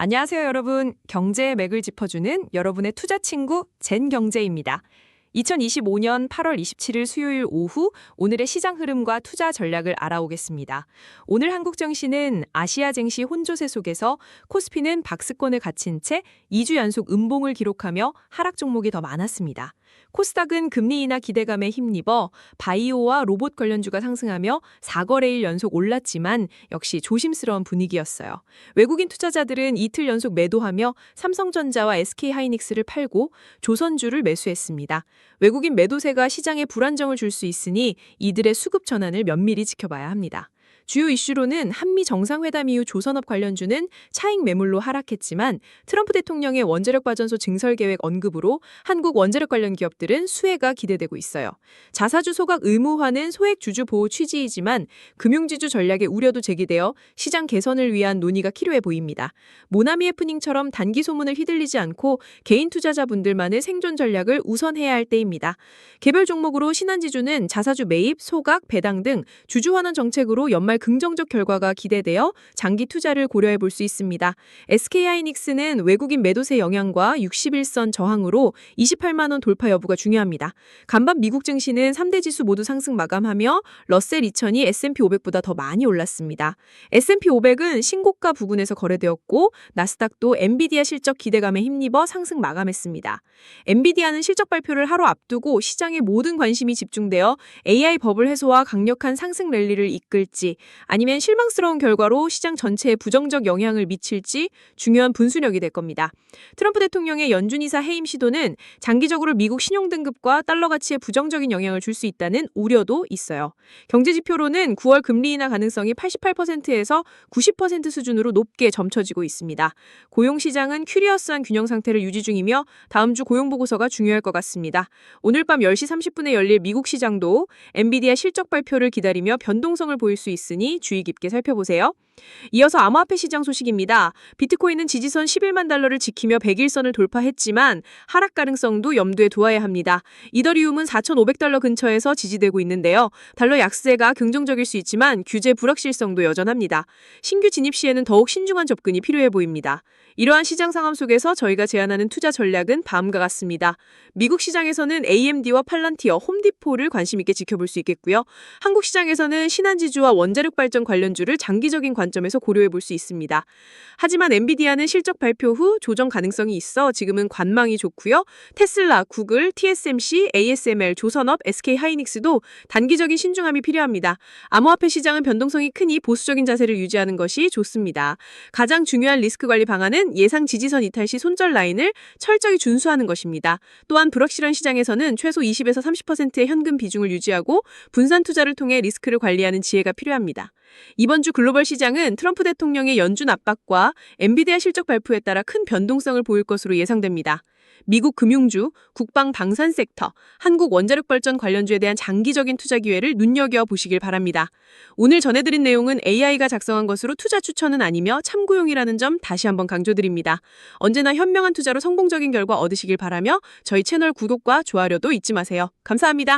안녕하세요, 여러분. 경제의 맥을 짚어주는 여러분의 투자 친구 젠 경제입니다. 2025년 8월 27일 수요일 오후 오늘의 시장 흐름과 투자 전략을 알아오겠습니다. 오늘 한국증시는 아시아 증시 혼조세 속에서 코스피는 박스권을 갖춘 채 2주 연속 음봉을 기록하며 하락 종목이 더 많았습니다. 코스닥은 금리 인하 기대감에 힘입어 바이오와 로봇 관련주가 상승하며 4거래일 연속 올랐지만 역시 조심스러운 분위기였어요. 외국인 투자자들은 이틀 연속 매도하며 삼성전자와 SK하이닉스를 팔고 조선주를 매수했습니다. 외국인 매도세가 시장에 불안정을 줄 수 있으니 이들의 수급 전환을 면밀히 지켜봐야 합니다. 주요 이슈로는 한미 정상회담 이후 조선업 관련주는 차익 매물로 하락했지만 트럼프 대통령의 원자력 발전소 증설 계획 언급으로 한국 원자력 관련 기업들은 수혜가 기대되고 있어요. 자사주 소각 의무화는 소액 주주 보호 취지이지만 금융지주 전략의 우려도 제기되어 시장 개선을 위한 논의가 필요해 보입니다. 모나미 해프닝처럼 단기 소문을 휘둘리지 않고 개인 투자자분들만의 생존 전략을 우선해야 할 때입니다. 개별 종목으로 신한지주는 자사주 매입, 소각, 배당 등 주주 환원 정책으로 연말 긍정적 결과가 기대되어 장기 투자를 고려해 볼 수 있습니다. SK하이닉스는 외국인 매도세 영향과 61선 저항으로 28만 원 돌파 여부가 중요합니다. 간밤 미국 증시는 3대 지수 모두 상승 마감하며 러셀 2000이 S&P 500보다 더 많이 올랐습니다. S&P 500은 신고가 부근에서 거래되었고 나스닥도 엔비디아 실적 기대감에 힘입어 상승 마감했습니다. 엔비디아는 실적 발표를 하루 앞두고 시장의 모든 관심이 집중되어 AI 버블 해소와 강력한 상승 랠리를 이끌지 아니면 실망스러운 결과로 시장 전체에 부정적 영향을 미칠지 중요한 분수령이 될 겁니다. 트럼프 대통령의 연준이사 해임 시도는 장기적으로 미국 신용 등급과 달러 가치에 부정적인 영향을 줄 수 있다는 우려도 있어요. 경제 지표로는 9월 금리 인하 가능성이 88%에서 90% 수준으로 높게 점쳐지고 있습니다. 고용 시장은 큐리어스한 균형 상태를 유지 중이며 다음 주 고용 보고서가 중요할 것 같습니다. 오늘 밤 10시 30분에 열릴 미국 시장도 엔비디아 실적 발표를 기다리며 변동성을 보일 수 있 으니 주의 깊게 살펴보세요. 이어서 암호화폐 시장 소식입니다. 비트코인은 지지선 11만 달러를 지키며 100일선을 돌파했지만 하락 가능성도 염두에 두어야 합니다. 이더리움은 4,500달러 근처에서 지지되고 있는데요. 달러 약세가 긍정적일 수 있지만 규제 불확실성도 여전합니다. 신규 진입 시에는 더욱 신중한 접근이 필요해 보입니다. 이러한 시장 상황 속에서 저희가 제안하는 투자 전략은 다음과 같습니다. 미국 시장에서는 AMD와 팔란티어, 홈디포를 관심 있게 지켜볼 수 있겠고요. 한국 시장에서는 신한지주와 원자력 발전 관련주를 장기적인 관점에서 고려해 볼 수 있습니다. 하지만 엔비디아는 실적 발표 후 조정 가능성이 있어 지금은 관망이 좋고요. 테슬라, 구글, TSMC, ASML, 조선업, SK하이닉스도 단기적인 신중함이 필요합니다. 암호화폐 시장은 변동성이 크니 보수적인 자세를 유지하는 것이 좋습니다. 가장 중요한 리스크 관리 방안은 예상 지지선 이탈 시 손절 라인을 철저히 준수하는 것입니다. 또한 불확실한 시장에서는 최소 20에서 30%의 현금 비중을 유지하고 분산 투자를 통해 리스크를 관리하는 지혜가 필요합니다. 이번 주 글로벌 시장은 트럼프 대통령의 연준 압박과 엔비디아 실적 발표에 따라 큰 변동성을 보일 것으로 예상됩니다. 미국 금융주, 국방 방산 섹터, 한국 원자력 발전 관련주에 대한 장기적인 투자 기회를 눈여겨 보시길 바랍니다. 오늘 전해드린 내용은 AI가 작성한 것으로 투자 추천은 아니며 참고용이라는 점 다시 한번 강조드립니다. 언제나 현명한 투자로 성공적인 결과 얻으시길 바라며 저희 채널 구독과 좋아요도 잊지 마세요. 감사합니다.